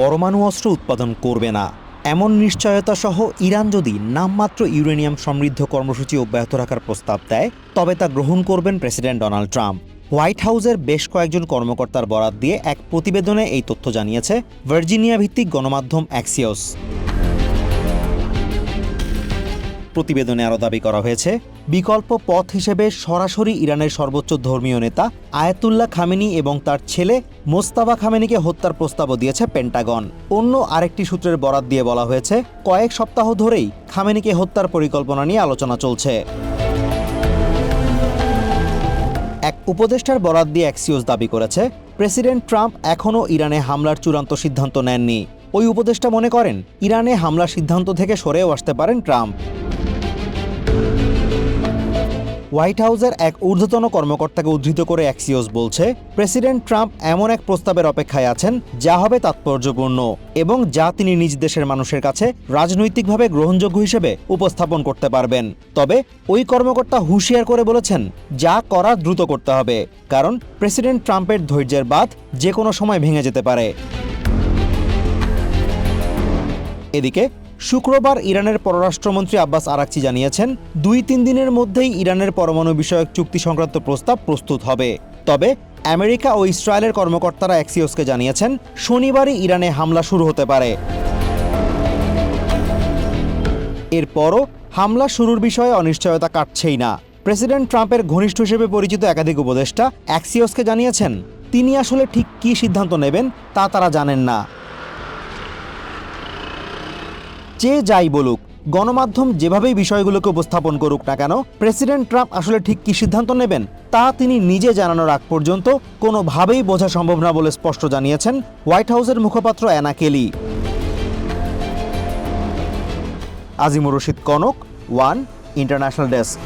পরমাণু অস্ত্র উৎপাদন করবে না। এমন নিশ্চয়তা সহ ইরান যদি নামমাত্র ইউরেনিয়াম সমৃদ্ধ কর্মসূচি অব্যাহত রাখার প্রস্তাব দেয়, তবে তা গ্রহণ করবেন প্রেসিডেন্ট ডোনাল্ড ট্রাম্প। হোয়াইট হাউসের বেশ কয়েকজন কর্মকর্তার বরাত দিয়ে এক প্রতিবেদনে এই তথ্য জানিয়েছে ভার্জিনিয়া ভিত্তিক গণমাধ্যম অ্যাক্সিওস প্রতিবেদনে আরও দাবি করা হয়েছে, বিকল্প পথ হিসেবে সরাসরি ইরানের সর্বোচ্চ ধর্মীয় নেতা আয়াতুল্লাহ খামেনি এবং তার ছেলে মোস্তাবা খামেনিকে হত্যার প্রস্তাবও দিয়েছে পেন্টাগন। অন্য আরেকটি সূত্রের বরাত দিয়ে বলা হয়েছে, কয়েক সপ্তাহ ধরেই খামেনিকে হত্যার পরিকল্পনা নিয়ে আলোচনা চলছে। এক উপদেষ্টার বরাত দিয়ে অ্যাক্সিওস দাবি করেছে, প্রেসিডেন্ট ট্রাম্প এখনও ইরানে হামলার চূড়ান্ত সিদ্ধান্ত নেননি। ওই উপদেষ্টা মনে করেন, ইরানে হামলার সিদ্ধান্ত থেকে সরেও আসতে পারেন ট্রাম্প। হোয়াইট হাউসের এক ঊর্ধ্বতন কর্মকর্তাকে উদ্ধৃত করে অ্যাক্সিওস বলছে, প্রেসিডেন্ট ট্রাম্প এমন এক প্রস্তাবের অপেক্ষায় আছেন যা হবে তাৎপর্যপূর্ণ এবং যা তিনি নিজ দেশের মানুষের কাছে রাজনৈতিকভাবে গ্রহণযোগ্য হিসেবে উপস্থাপন করতে পারবেন। তবে ওই কর্মকর্তা হুঁশিয়ার করে বলেছেন, যা করা দ্রুত করতে হবে, কারণ প্রেসিডেন্ট ট্রাম্পের ধৈর্যের বাদ যে কোনো সময় ভেঙে যেতে পারে। এদিকে শুক্রবার ইরানের পররাষ্ট্রমন্ত্রী আব্বাস আরাকচি জানিয়েছেন, দুই তিন দিনের মধ্যেই ইরানের পরমাণু বিষয়ক চুক্তি সংক্রান্ত প্রস্তাব প্রস্তুত হবে। তবে আমেরিকা ও ইসরায়েলের কর্মকর্তারা অ্যাক্সিওসকে জানিয়েছেন, শনিবারই ইরানে হামলা শুরু হতে পারে। এরপরও হামলা শুরুর বিষয়ে অনিশ্চয়তা কাটছেই না। প্রেসিডেন্ট ট্রাম্পের ঘনিষ্ঠ হিসেবে পরিচিত একাধিক উপদেষ্টা অ্যাক্সিওসকে জানিয়েছেন, তিনি আসলে ঠিক কী সিদ্ধান্ত নেবেন তা তারা জানেন না। যে যাই বলুক, গণমাধ্যম যেভাবেই বিষয়গুলোকে উপস্থাপন করুক না কেন, প্রেসিডেন্ট ট্রাম্প আসলে ঠিক কী সিদ্ধান্ত নেবেন, তা তিনি নিজে জানানোর আগ পর্যন্ত কোনোভাবেই বোঝা সম্ভব না বলে স্পষ্ট জানিয়েছেন হোয়াইট হাউসের মুখপাত্র Anna Kelly. Azimur Rashid Kanak, one international desk.